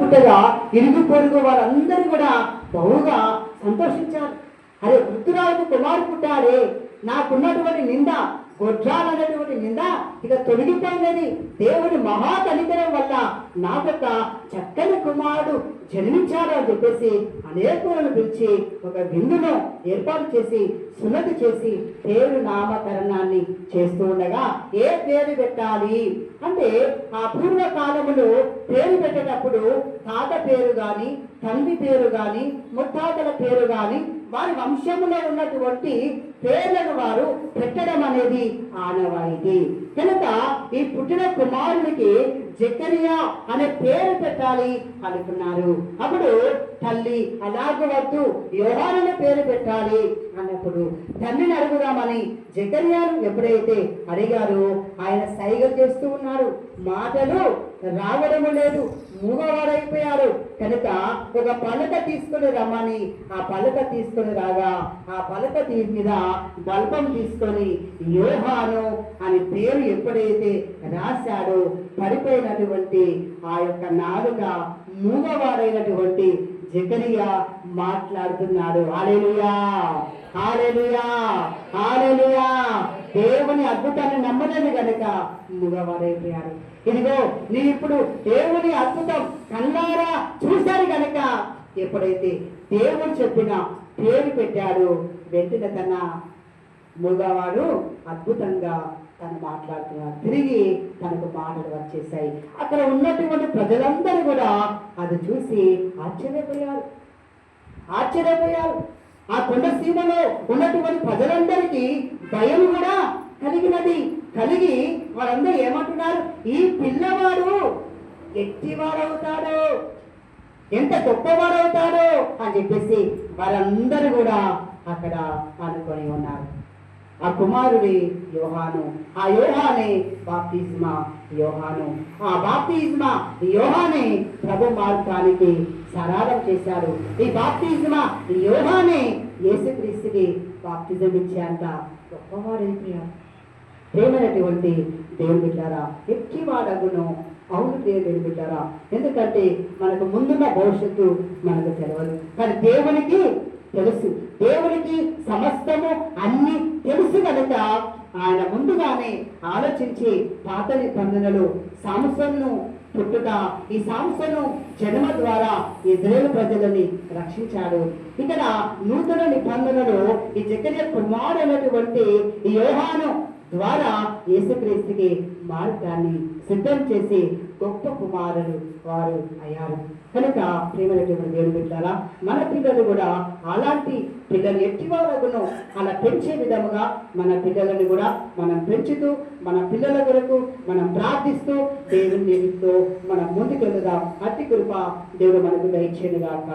పుట్టగా ఇరుగు పొరుగు వారందరూ కూడా బహుగా సంతోషించారు. అరే వృద్ధురాలకు కుమారు పుట్టారే నాకున్నటువంటి నింద గొడ్రాలనేటువంటి నింద ఇక తొలగిపోయినది. దేవుడి మహా వల్ల నాకొక చక్కని కుమారుడు జన్మించాలని చెప్పేసి అనేకులను పిలిచి ఒక విందును ఏర్పాటు చేసి సున్నతి చేసి పేరు నామకరణాన్ని చేస్తూ ఉండగా ఏ పేరు పెట్టాలి? అంటే ఆ పూర్వకాలములో పేరు పెట్టేటప్పుడు తాత పేరు గాని తండ్రి పేరు గాని ముత్తాతల పేరు గాని వారి వంశంలో ఉన్నటువంటి పేర్లను వారు పెట్టడం అనేది ఆనవాయితీ. కనుక ఈ పుట్టిన కుమారునికి జకరియా అనే పేరు పెట్టాలి అనుకున్నారు. అప్పుడు తల్లి అలాగే వద్దు యోహానని పేరు పెట్టాలి అన్నప్పుడు తండ్రిని అడుగుదామని జకర్యాను ఎప్పుడైతే అడిగారో ఆయన సైగలు చేస్తూ ఉన్నారు. మాటలు రావడము లేదు. మూగవారైపోయారు కనుక ఒక పలక తీసుకుని రమ్మని. ఆ పలక తీసుకుని రాగా ఆ పలక తీ- మీద బల్పం తీసుకొని యోహాను అని పేరు ఎప్పుడైతే రాశాడో పడిపోయినటువంటి ఆ యొక్క నాలుక మూగవాడైనటువంటి జకరియా మాట్లాడుతున్నాడు. హాలేలుయా హాలేలుయా హాలేలుయా అద్భుతాన్ని నమ్మలేదు గనుక మూగవాడైపోయాడు ఇదిగో నీ ఇప్పుడు దేవుని అద్భుతం కన్నారా చూశారు గనుక ఎప్పుడైతే దేవుడు చెప్పిన పేరు పెట్టాడు వెంటనే తన మూగవాడు అద్భుతంగా తను మాట్లాడుతున్నారు తిరిగి తనకు మాటలు వచ్చేసాయి అక్కడ ఉన్నటువంటి ప్రజలందరూ కూడా అది చూసి ఆశ్చర్యపోయారు. ఆశ్చర్యపోయారు. ఆ కొండ సీమలో ఉన్నటువంటి ప్రజలందరికీ భయం కూడా కలిగినది. కలిగి వారందరూ ఏమంటున్నారు? ఈ పిల్లవాడు ఎట్టివాడవుతాడు ఎంత గొప్పవాడవుతాడు అని చెప్పేసి వారందరూ కూడా అక్కడ అనుకొని ఉన్నారు. ఆ కుమారుడి యోహాను. ఆ యోహానే బాప్తిజ్మా యోహాను. ఆ బాప్తిస్మా యోహానే ప్రభు మార్గానికి సరాలం చేశారు ఈ బాప్తిస్మా యోహానే యేసుక్రీస్తుకి బాప్తిజం ఇచ్చేంత గొప్పవాడైపోయారు ప్రేమైనటువంటి దేవుని బిడ్డారా? ఎక్కి వాడగును అవును దేవుని బిడ్డారా? ఎందుకంటే మనకు ముందున్న భవిష్యత్తు మనకు తెలియదు కానీ దేవునికి తెలుసు. దేవునికి సమస్తము అన్ని తెలుసు కనుక ఆయన ముందుగానే ఆలోచించి పాత నిబంధనలు సాంసన్ను పుట్టుక ఈ సాంసను జన్మ ద్వారా ఇజ్రాయేల్ ప్రజలని రక్షించాడు. ఇక్కడ నూతన నిబంధనలు ఈ జకర్య కుమారుడైనటువంటి ఈ యోహాను ద్వారా యేసుక్రీస్తుకి మార్గాన్ని సిద్ధం చేసి గొప్ప కుమారులు వారు అయ్యారు. కనుక ప్రేమైనటువంటి దేవుని బిడ్డారా మన పిల్లలు కూడా అలాంటి పిల్లలు ఎట్టి వారగును అలా పెంచే విధముగా మన పిల్లలను కూడా మనం పెంచుతూ మన పిల్లల కొరకు మనం ప్రార్థిస్తూ దేవుని నిలుస్తూ మనం ముందుకెళ్దాం అతి కృప దేవుడు మనకు దయచేనుగాక